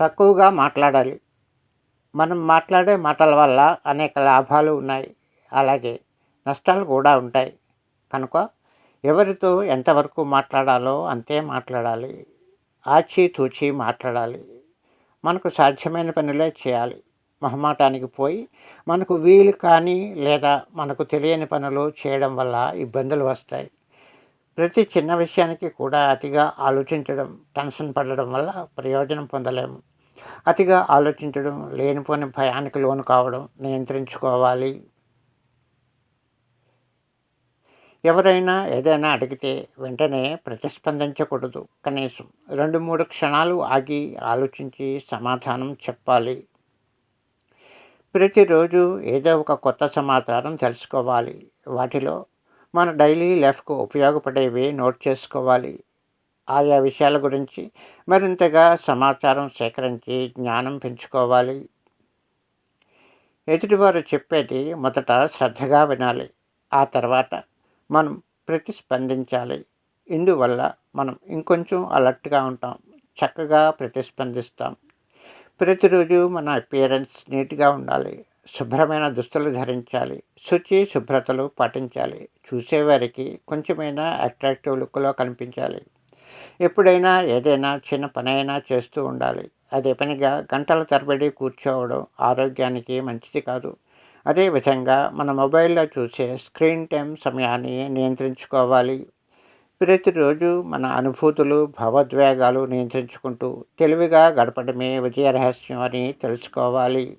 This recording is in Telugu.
తక్కువగా మాట్లాడాలి. మనం మాట్లాడే మాటల వల్ల అనేక లాభాలు ఉన్నాయి. అలాగే నష్టాలు కూడా ఉంటాయి. కనుక ఎవరితో ఎంతవరకు మాట్లాడాలో అంతే మాట్లాడాలి. ఆచితూచి మాట్లాడాలి. మనకు సాధ్యమైన పనులే చేయాలి. మొహమాటానికి పోయి మనకు వీలు కానీ లేదా మనకు తెలియని పనులు చేయడం వల్ల ఇబ్బందులు వస్తాయి. ప్రతి చిన్న విషయానికి కూడా అతిగా ఆలోచించడం టెన్షన్ పడడం వల్ల ప్రయోజనం పొందలేము. అతిగా ఆలోచించడం లేనిపోని భయానికి లోను కావడం నియంత్రించుకోవాలి. ఎవరైనా ఏదైనా అడిగితే వెంటనే ప్రతిస్పందించకూడదు. కనీసం రెండు మూడు క్షణాలు ఆగి ఆలోచించి సమాధానం చెప్పాలి. ప్రతిరోజు ఏదో ఒక కొత్త సమాచారం తెలుసుకోవాలి. వాటిలో మన డైలీ లైఫ్కు ఉపయోగపడేవి నోట్ చేసుకోవాలి. ఆయా విషయాల గురించి మరింతగా సమాచారం సేకరించి జ్ఞానం పెంచుకోవాలి. ఎదుటివారు చెప్పేది మొదట శ్రద్ధగా వినాలి. ఆ తర్వాత మనం ప్రతిస్పందించాలి. ఇందువల్ల మనం ఇంకొంచెం అలర్ట్గా ఉంటాం. చక్కగా ప్రతిస్పందిస్తాం. ప్రతిరోజు మన అపియరెన్స్ నీట్గా ఉండాలి. శుభ్రమైన దుస్తులు ధరించాలి. శుచి శుభ్రతలు పాటించాలి. చూసేవారికి కొంచెమైనా అట్రాక్టివ్ లుక్లో కనిపించాలి. ఎప్పుడైనా ఏదైనా చిన్న పని అయినా చేస్తూ ఉండాలి. అదే పనిగా గంటల తరబడి కూర్చోవడం ఆరోగ్యానికి మంచిది కాదు. అదేవిధంగా మన మొబైల్లో చూసే స్క్రీన్ టైం సమయాన్ని నియంత్రించుకోవాలి. ప్రతిరోజు మన అనుభూతులు భావోద్వేగాలు నియంత్రించుకుంటూ తెలివిగా గడపడమే విజయ రహస్యం అని తెలుసుకోవాలి.